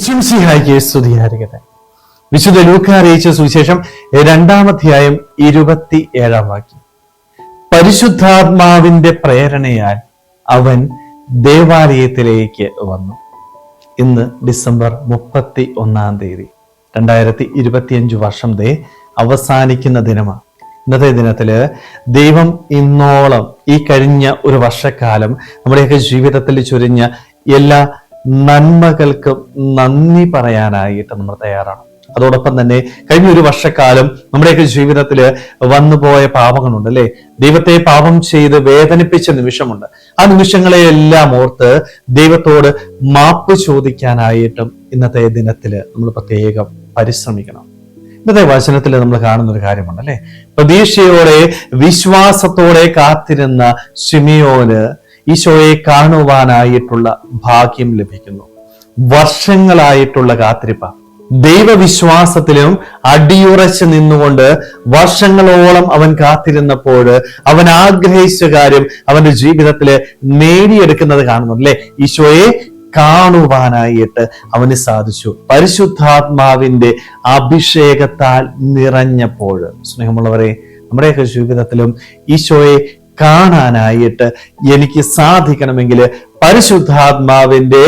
ഈശ്വംസിഹായിക്ക് സ്തുതിയായിരിക്കട്ടെ വിശുദ്ധ ലൂക്ക അറിയിച്ച സുവിശേഷം രണ്ടാമധ്യായം ഇരുപത്തി ഏഴാം വാക്യം. പരിശുദ്ധാത്മാവിന്റെ പ്രേരണയാൽ അവൻ ദേവാലയത്തിലേക്ക് വന്നു. ഇന്ന് ഡിസംബർ മുപ്പത്തി ഒന്നാം തീയതി രണ്ടായിരത്തി ഇരുപത്തിയഞ്ചു വർഷം ദേ അവസാനിക്കുന്ന ദിനമാണ്. ഇന്നത്തെ ദിനത്തിൽ ദൈവം ഇന്നോളം ഈ കഴിഞ്ഞ ഒരു വർഷക്കാലം നമ്മുടെയൊക്കെ ജീവിതത്തിൽ ചൊരിഞ്ഞ എല്ലാ നന്മകൾക്കും നന്ദി പറയാനായിട്ട് നമ്മൾ തയ്യാറാണ്. അതോടൊപ്പം തന്നെ കഴിഞ്ഞ ഒരു വർഷക്കാലം നമ്മുടെയൊക്കെ ജീവിതത്തിൽ വന്നുപോയ പാപങ്ങളുണ്ട് അല്ലെ? ദൈവത്തെ പാപം ചെയ്ത് വേദനിപ്പിച്ച നിമിഷമുണ്ട്. ആ നിമിഷങ്ങളെയെല്ലാം ഓർത്ത് ദൈവത്തോട് മാപ്പ് ചോദിക്കാനായിട്ടും ഇന്നത്തെ ദിനത്തിൽ നമ്മൾ പ്രത്യേകം പരിശ്രമിക്കണം. ഇന്നത്തെ വചനത്തിൽ നമ്മൾ കാണുന്ന ഒരു കാര്യമുണ്ട് അല്ലെ പ്രതീക്ഷയോടെ വിശ്വാസത്തോടെ കാത്തിരുന്ന ഷിമിയോന് ഈശോയെ കാണുവാനായിട്ടുള്ള ഭാഗ്യം ലഭിക്കുന്നു. വർഷങ്ങളായിട്ടുള്ള കാത്തിരിപ്പ. ദൈവവിശ്വാസത്തിലും അടിയുറച്ച് നിന്നുകൊണ്ട് വർഷങ്ങളോളം അവൻ കാത്തിരുന്നപ്പോൾ അവൻ ആഗ്രഹിച്ച കാര്യം അവന്റെ ജീവിതത്തിൽ നേടിയെടുക്കുന്നത് കാണുന്നു അല്ലെ ഈശോയെ കാണുവാനായിട്ട് അവന് സാധിച്ചു. പരിശുദ്ധാത്മാവിന്റെ അഭിഷേകത്താൽ നിറഞ്ഞപ്പോൾ. സ്നേഹമുള്ളവരെ നമ്മുടെയൊക്കെ ജീവിതത്തിലും ഈശോയെ കാണാനായിട്ട് എനിക്ക് സാധിക്കണമെങ്കിൽ പരിശുദ്ധാത്മാവിന്റെ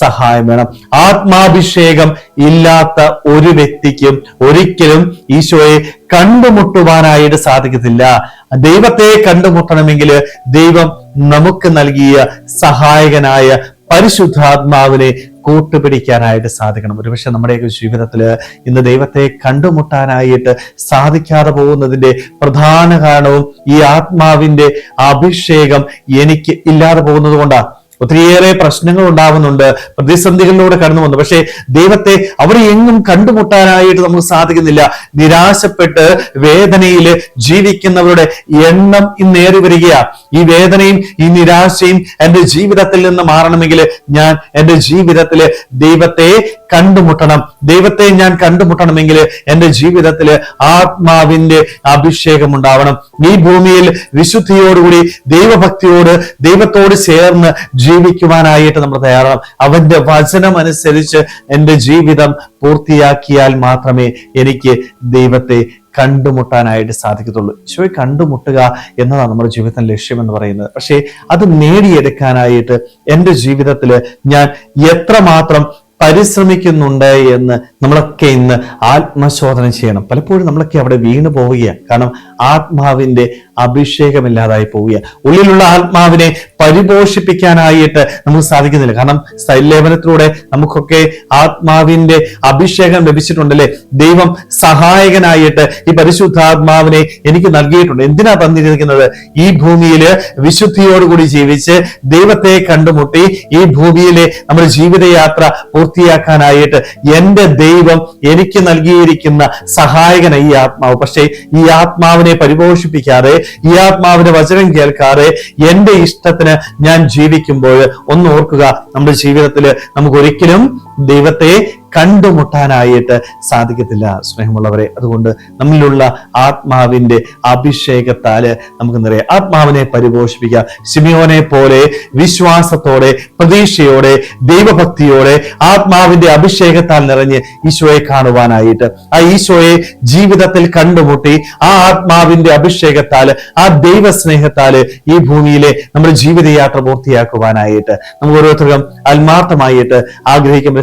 സഹായം വേണം. ആത്മാഭിഷേകം ഇല്ലാത്ത ഒരു വ്യക്തിക്കും ഒരിക്കലും ഈശോയെ കണ്ടുമുട്ടുവാനായിട്ട് സാധിക്കത്തില്ല. ദൈവത്തെ കണ്ടുമുട്ടണമെങ്കിൽ ദൈവം നമുക്ക് നൽകിയ സഹായകനായ പരിശുദ്ധാത്മാവിനെ കൂട്ടുപിടിക്കാനായിട്ട് സാധിക്കണം. ഒരുപക്ഷെ നമ്മുടെയൊക്കെ ജീവിതത്തിൽ ഇന്ന് ദൈവത്തെ കണ്ടുമുട്ടാനായിട്ട് സാധിക്കാതെ പോകുന്നതിന്റെ പ്രധാന കാരണവും ഈ ആത്മാവിന്റെ അഭിഷേകം എനിക്ക് ഇല്ലാതെ പോകുന്നത് കൊണ്ടാണ് ഒത്തിരിയേറെ പ്രശ്നങ്ങൾ ഉണ്ടാവുന്നുണ്ട് പ്രതിസന്ധികളിലൂടെ കടന്നു വന്നു. പക്ഷേ ദൈവത്തെ അവിടെ എങ്ങും കണ്ടുമുട്ടാനായിട്ട് നമുക്ക് സാധിക്കുന്നില്ല. നിരാശപ്പെട്ട് വേദനയിൽ ജീവിക്കുന്നവരുടെ എണ്ണം ഇന്നേറി വരികയാ. ഈ വേദനയും ഈ നിരാശയും എന്റെ ജീവിതത്തിൽ നിന്ന് മാറണമെങ്കിൽ ഞാൻ എന്റെ ജീവിതത്തിൽ ദൈവത്തെ കണ്ടുമുട്ടണം. ദൈവത്തെ ഞാൻ കണ്ടുമുട്ടണമെങ്കിൽ എന്റെ ജീവിതത്തിൽ ആത്മാവിന്റെ അഭിഷേകം ഉണ്ടാവണം. ഈ ഭൂമിയിൽ വിശുദ്ധിയോടുകൂടി ദൈവഭക്തിയോട് ദൈവത്തോട് ചേർന്ന് ജീവിക്കുവാനായിട്ട് നമ്മൾ തയ്യാറാണ് അവന്റെ വചനം അനുസരിച്ച് എന്റെ ജീവിതം പൂർത്തിയാക്കിയാൽ മാത്രമേ എനിക്ക് ദൈവത്തെ കണ്ടുമുട്ടാനായിട്ട് സാധിക്കത്തുള്ളൂ. ഈശോയെ കണ്ടുമുട്ടുക എന്നതാണ് നമ്മുടെ ജീവിതത്തിന്റെ ലക്ഷ്യം എന്ന് പറയുന്നത്. പക്ഷേ അത് നേടിയെടുക്കാനായിട്ട് എന്റെ ജീവിതത്തിൽ ഞാൻ എത്രമാത്രം പരിശ്രമിക്കുന്നുണ്ട് എന്ന് നമ്മളൊക്കെ ഇന്ന് ആത്മശോധന ചെയ്യണം. പലപ്പോഴും നമ്മളൊക്കെ അവിടെ വീണു പോവുകയാണ് കാരണം ആത്മാവിന്റെ അഭിഷേകമില്ലാതായി പോവുക ഉള്ളിലുള്ള ആത്മാവിനെ പരിപോഷിപ്പിക്കാനായിട്ട് നമുക്ക് സാധിക്കുന്നില്ല. കാരണം സൈലേപനത്തിലൂടെ നമുക്കൊക്കെ ആത്മാവിന്റെ അഭിഷേകം ലഭിച്ചിട്ടുണ്ടല്ലേ? ദൈവം സഹായകനായിട്ട് ഈ പരിശുദ്ധാത്മാവിനെ എനിക്ക് നൽകിയിട്ടുണ്ട്. എന്തിനാ തന്നിരിക്കുന്നത്? ഈ ഭൂമിയിൽ വിശുദ്ധിയോടുകൂടി ജീവിച്ച് ദൈവത്തെ കണ്ടുമുട്ടി ഈ ഭൂമിയിലെ നമ്മുടെ ജീവിതയാത്ര പൂർത്തിയാക്കാനായിട്ട് എന്റെ ദൈവം എനിക്ക് നൽകിയിരിക്കുന്ന സഹായകന ഈ ആത്മാവ്. പക്ഷേ ഈ ആത്മാവിനെ പരിപോഷിപ്പിക്കാതെ ഈ ആത്മാവിന്റെ വചനം കേൾക്കാതെ എന്റെ ഇഷ്ടത്തിന് ഞാൻ ജീവിക്കുമ്പോൾ ഒന്ന് ഓർക്കുക നമ്മുടെ ജീവിതത്തിൽ നമുക്ക് ഒരിക്കലും ദൈവത്തെ കണ്ടുമുട്ടാനായിട്ട് സാധിക്കത്തില്ല സ്നേഹമുള്ളവരെ. അതുകൊണ്ട് നമ്മളിലുള്ള ആത്മാവിന്റെ അഭിഷേകത്താൽ നമുക്ക് നിറയെ ആത്മാവിനെ പരിപോഷിപ്പിക്കാം സിമിയോനെ പോലെ വിശ്വാസത്തോടെ പ്രതീക്ഷയോടെ ദൈവഭക്തിയോടെ ആത്മാവിന്റെ അഭിഷേകത്താൽ നിറഞ്ഞ് ഈശോയെ കാണുവാനായിട്ട് ആ ഈശോയെ ജീവിതത്തിൽ കണ്ടുമുട്ടി ആ ആത്മാവിന്റെ അഭിഷേകത്താൽ ആ ദൈവ സ്നേഹത്താൽ ഈ ഭൂമിയിലെ നമ്മുടെ ജീവിതയാത്ര പൂർത്തിയാക്കുവാനായിട്ട് നമുക്ക് ഓരോരുത്തർക്കും ആത്മാർത്ഥമായിട്ട് ആഗ്രഹിക്കാൻ